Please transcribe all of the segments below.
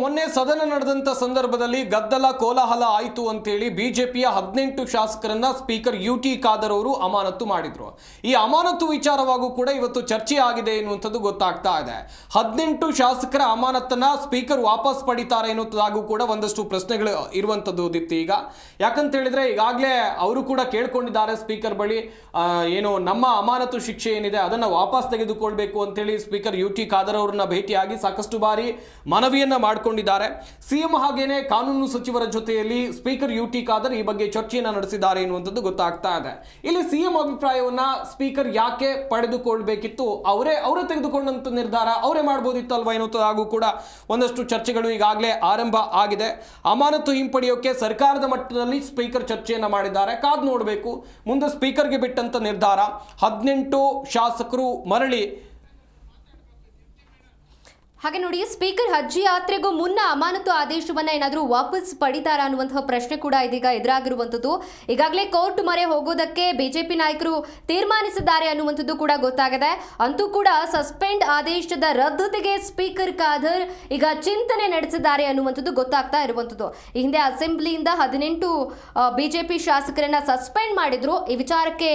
ಮೊನ್ನೆ ಸದನ ನಡೆದಂತ ಸಂದರ್ಭದಲ್ಲಿ ಗದ್ದಲ ಕೋಲಾಹಲ ಆಯಿತು ಅಂತೇಳಿ ಬಿಜೆಪಿಯ ಹದಿನೆಂಟು ಶಾಸಕರನ್ನ ಸ್ಪೀಕರ್ ಯು ಟಿ ಖಾದರ್ ಅವರು ಅಮಾನತು ಮಾಡಿದ್ರು. ಈ ಅಮಾನತು ವಿಚಾರವಾಗೂ ಕೂಡ ಇವತ್ತು ಚರ್ಚೆ ಆಗಿದೆ ಎನ್ನುವಂಥದ್ದು ಗೊತ್ತಾಗ್ತಾ ಇದೆ. ಹದಿನೆಂಟು ಶಾಸಕರ ಅಮಾನತನ್ನ ಸ್ಪೀಕರ್ ವಾಪಸ್ ಪಡಿತಾರೆ ಎನ್ನುವಂಥದ್ದಾಗೂ ಕೂಡ ಒಂದಷ್ಟು ಪ್ರಶ್ನೆಗಳು ಇರುವಂಥದ್ದು ದಿತ್ತಿ ಈಗ. ಯಾಕಂತ ಹೇಳಿದ್ರೆ ಈಗಾಗಲೇ ಅವರು ಕೂಡ ಕೇಳ್ಕೊಂಡಿದ್ದಾರೆ ಸ್ಪೀಕರ್ ಬಳಿ ಏನು ನಮ್ಮ ಅಮಾನತು ಶಿಕ್ಷೆ ಏನಿದೆ ಅದನ್ನ ವಾಪಸ್ ತೆಗೆದುಕೊಳ್ಬೇಕು ಅಂತೇಳಿ ಸ್ಪೀಕರ್ ಯು ಟಿ ಖಾದರ್ ಅವರನ್ನ ಭೇಟಿಯಾಗಿ ಸಾಕಷ್ಟು ಬಾರಿ ಮನವಿಯನ್ನ ಮಾಡಿಕೊಂಡಿದ್ದಾರೆ. ಸಿಎಂ ಹಾಗೇನೆ ಕಾನೂನು ಸಚಿವರ ಜೊತೆಯಲ್ಲಿ ಸ್ಪೀಕರ್ ಯು ಟಿ ಖಾದರ್ ಈ ಬಗ್ಗೆ ಚರ್ಚೆಯನ್ನ ನಡೆಸಿದ್ದಾರೆ ಎನ್ನುವಂಥದ್ದು ಗೊತ್ತಾಗ್ತಾ ಇದೆ. ಇಲ್ಲಿ ಸಿಎಂ ಅಭಿಪ್ರಾಯವನ್ನ ಸ್ಪೀಕರ್ ಯಾಕೆ ಪಡೆದುಕೊಳ್ಬೇಕಿತ್ತು? ಅವರೇ ಅವರೇ ತೆಗೆದುಕೊಂಡಂತ ನಿರ್ಧಾರ ಅವರೇ ಮಾಡ್ಬೋದಿತ್ತಲ್ವಾ ಎನ್ನುವಂಥದ್ದಾಗೂ ಕೂಡ ಒಂದಷ್ಟು ಚರ್ಚೆಗಳು ಈಗಾಗಲೇ ಆರಂಭ ಆಗಿದೆ. ಅಮಾನತು ಹಿಂಪಡೆಯೋಕೆ ಸರ್ಕಾರದ ಮಟ್ಟದಲ್ಲಿ ಸ್ಪೀಕರ್ ಚರ್ಚೆಯನ್ನ ಮಾಡಿದ್ದಾರೆ. ಕಾದ್ ನೋಡಬೇಕು. ಮುಂದೆ ಸ್ಪೀಕರ್ಗೆ ಬಿಟ್ಟಂತ ನಿರ್ಧಾರ. ಹದಿನೆಂಟು ಶಾಸಕರು ಮರಳಿ ಹಾಗೆ ನೋಡಿ, ಸ್ಪೀಕರ್ ಹಜ್ ಯಾತ್ರೆಗೂ ಮುನ್ನ ಅಮಾನತು ಆದೇಶವನ್ನ ಏನಾದರೂ ವಾಪಸ್ ಪಡಿತಾರಾ ಅನ್ನುವಂತಹ ಪ್ರಶ್ನೆ ಕೂಡ ಇದೀಗ ಎದುರಾಗಿರುವಂಥದ್ದು. ಈಗಾಗಲೇ ಕೋರ್ಟ್ ಮೊರೆ ಹೋಗೋದಕ್ಕೆ ಬಿಜೆಪಿ ನಾಯಕರು ತೀರ್ಮಾನಿಸಿದ್ದಾರೆ ಅನ್ನುವಂಥದ್ದು ಕೂಡ ಗೊತ್ತಾಗಿದೆ. ಅಂತೂ ಕೂಡ ಸಸ್ಪೆಂಡ್ ಆದೇಶದ ರದ್ದತಿಗೆ ಸ್ಪೀಕರ್ ಖಾದರ್ ಈಗ ಚಿಂತನೆ ನಡೆಸಿದ್ದಾರೆ ಅನ್ನುವಂಥದ್ದು ಗೊತ್ತಾಗ್ತಾ ಇರುವಂಥದ್ದು. ಈ ಹಿಂದೆ ಅಸೆಂಬ್ಲಿಯಿಂದ ಹದಿನೆಂಟು ಬಿಜೆಪಿ ಶಾಸಕರನ್ನ ಸಸ್ಪೆಂಡ್ ಮಾಡಿದ್ರು. ಈ ವಿಚಾರಕ್ಕೆ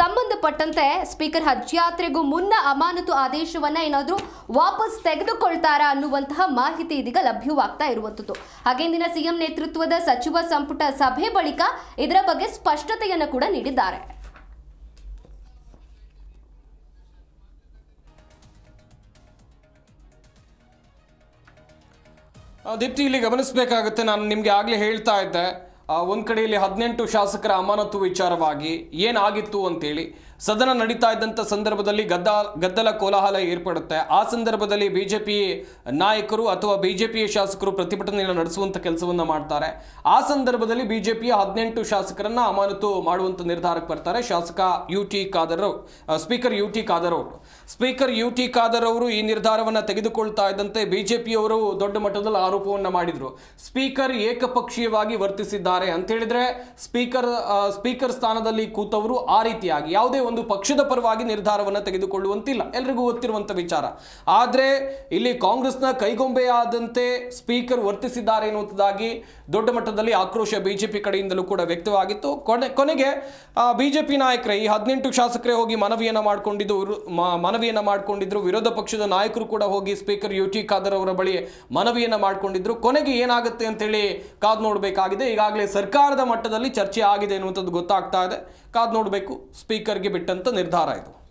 ಸಂಬಂಧಪಟ್ಟಂತೆ ಸ್ಪೀಕರ್ ಹಜ್ ಯಾತ್ರೆಗೂ ಮುನ್ನ ಅಮಾನತು ಆದೇಶವನ್ನ ಏನಾದರೂ ವಾಪಸ್ ತೆಗೆದುಕೊಳ್ತಾರಾ ಅನ್ನುವಂತಹ ಮಾಹಿತಿ ಇದೀಗ ಲಭ್ಯವಾಗ್ತಾ ಇರುವಂಥದ್ದು. ಹಾಗೆ ಇಂದಿನ ಸಿಎಂ ನೇತೃತ್ವದ ಸಚಿವ ಸಂಪುಟ ಸಭೆ ಬಳಿಕ ಇದರ ಬಗ್ಗೆ ಸ್ಪಷ್ಟತೆಯನ್ನು ಕೂಡ ನೀಡಿದ್ದಾರೆ. ದೀಪ್ತಿ, ಇಲ್ಲಿ ಗಮನಿಸಬೇಕಾಗುತ್ತೆ, ನಾನು ನಿಮಗೆ ಆಗಲೇ ಹೇಳ್ತಾ ಇದ್ದೆ. ಒಂದ್ ಕಡೆಯಲ್ಲಿ ಹದಿನೆಂಟು ಶಾಸಕರ ಅಮಾನತು ವಿಚಾರವಾಗಿ ಏನಾಗಿತ್ತು ಅಂತೇಳಿ. ಸದನ ನಡೀತಾ ಇದ್ದಂಥ ಸಂದರ್ಭದಲ್ಲಿ ಗದ್ದ ಗದ್ದಲ ಕೋಲಾಹಲ ಏರ್ಪಡುತ್ತೆ. ಆ ಸಂದರ್ಭದಲ್ಲಿ ಬಿಜೆಪಿ ನಾಯಕರು ಅಥವಾ ಬಿಜೆಪಿಯ ಶಾಸಕರು ಪ್ರತಿಭಟನೆಯನ್ನು ನಡೆಸುವಂಥ ಕೆಲಸವನ್ನು ಮಾಡ್ತಾರೆ. ಆ ಸಂದರ್ಭದಲ್ಲಿ ಬಿಜೆಪಿಯ ಹದಿನೆಂಟು ಶಾಸಕರನ್ನ ಅಮಾನತು ಮಾಡುವಂಥ ನಿರ್ಧಾರಕ್ಕೆ ಬರ್ತಾರೆ ಶಾಸಕ U T Khader speaker U T Khader ಅವರು. ಸ್ಪೀಕರ್ ಯು ಟಿ ಖಾದರ್ ಅವರು ಈ ನಿರ್ಧಾರವನ್ನು ತೆಗೆದುಕೊಳ್ತಾ ಇದ್ದಂತೆ ಬಿಜೆಪಿಯವರು ದೊಡ್ಡ ಮಟ್ಟದಲ್ಲಿ ಆರೋಪವನ್ನು ಮಾಡಿದರು. ಸ್ಪೀಕರ್ ಏಕಪಕ್ಷೀಯವಾಗಿ ವರ್ತಿಸಿದ್ದಾರೆ ಅಂತ ಹೇಳಿದ್ರೆ ಸ್ಪೀಕರ್ ಸ್ಪೀಕರ್ ಸ್ಥಾನದಲ್ಲಿ ಕೂತವರು ಆ ರೀತಿಯಾಗಿ. ಯಾವುದೇ ಪಕ್ಷದ ಪರವಾಗಿ ನಿರ್ಧಾರವನ್ನು ತೆಗೆದುಕೊಳ್ಳುವಂತಿಲ್ಲ. ಎಲ್ರಿಗೂ ಗೊತ್ತಿರುವಂತ ವಿಚಾರ. ಆದ್ರೆ ಇಲ್ಲಿ ಕಾಂಗ್ರೆಸ್ನ ಕೈಗೊಂಬೆಯಾದಂತೆ ಸ್ಪೀಕರ್ ವರ್ತಿಸಿದ್ದಾರೆ ಎನ್ನುವುದಾಗಿ ದೊಡ್ಡ ಮಟ್ಟದಲ್ಲಿ ಆಕ್ರೋಶ ಬಿಜೆಪಿ ಕಡೆಯಿಂದಲೂ ಕೂಡ ವ್ಯಕ್ತವಾಗಿತ್ತು. ಕೊನೆ, ಕೊನೆಗೆ ಬಿಜೆಪಿ ನಾಯಕರೇ, ಈ ಹದಿನೆಂಟು ಶಾಸಕರೇ ಹೋಗಿ ಮನವಿಯನ್ನ ಮಾಡಿಕೊಂಡಿದ್ದು ಮನವಿಯನ್ನ ಮಾಡಿಕೊಂಡಿದ್ರು. ವಿರೋಧ ಪಕ್ಷದ ನಾಯಕರು ಕೂಡ ಹೋಗಿ ಸ್ಪೀಕರ್ ಯು ಟಿ ಖಾದರ್ ಅವರ ಬಳಿ ಮನವಿಯನ್ನ ಮಾಡಿಕೊಂಡಿದ್ರು. ಕೊನೆಗೆ ಏನಾಗುತ್ತೆ ಅಂತೇಳಿ ಕಾದು ನೋಡಬೇಕಾಗಿದೆ. ಈಗಾಗಲೇ ಸರ್ಕಾರದ ಮಟ್ಟದಲ್ಲಿ ಚರ್ಚೆ ಆಗಿದೆ ಎನ್ನುವಂಥದ್ದು ಗೊತ್ತಾಗ್ತಾ ಇದೆ. ಕಾದು ನೋಡಬೇಕು. ಸ್ಪೀಕರ್ಗೆ ಬಿಟ್ಟಂತ ನಿರ್ಧಾರ ಇದು.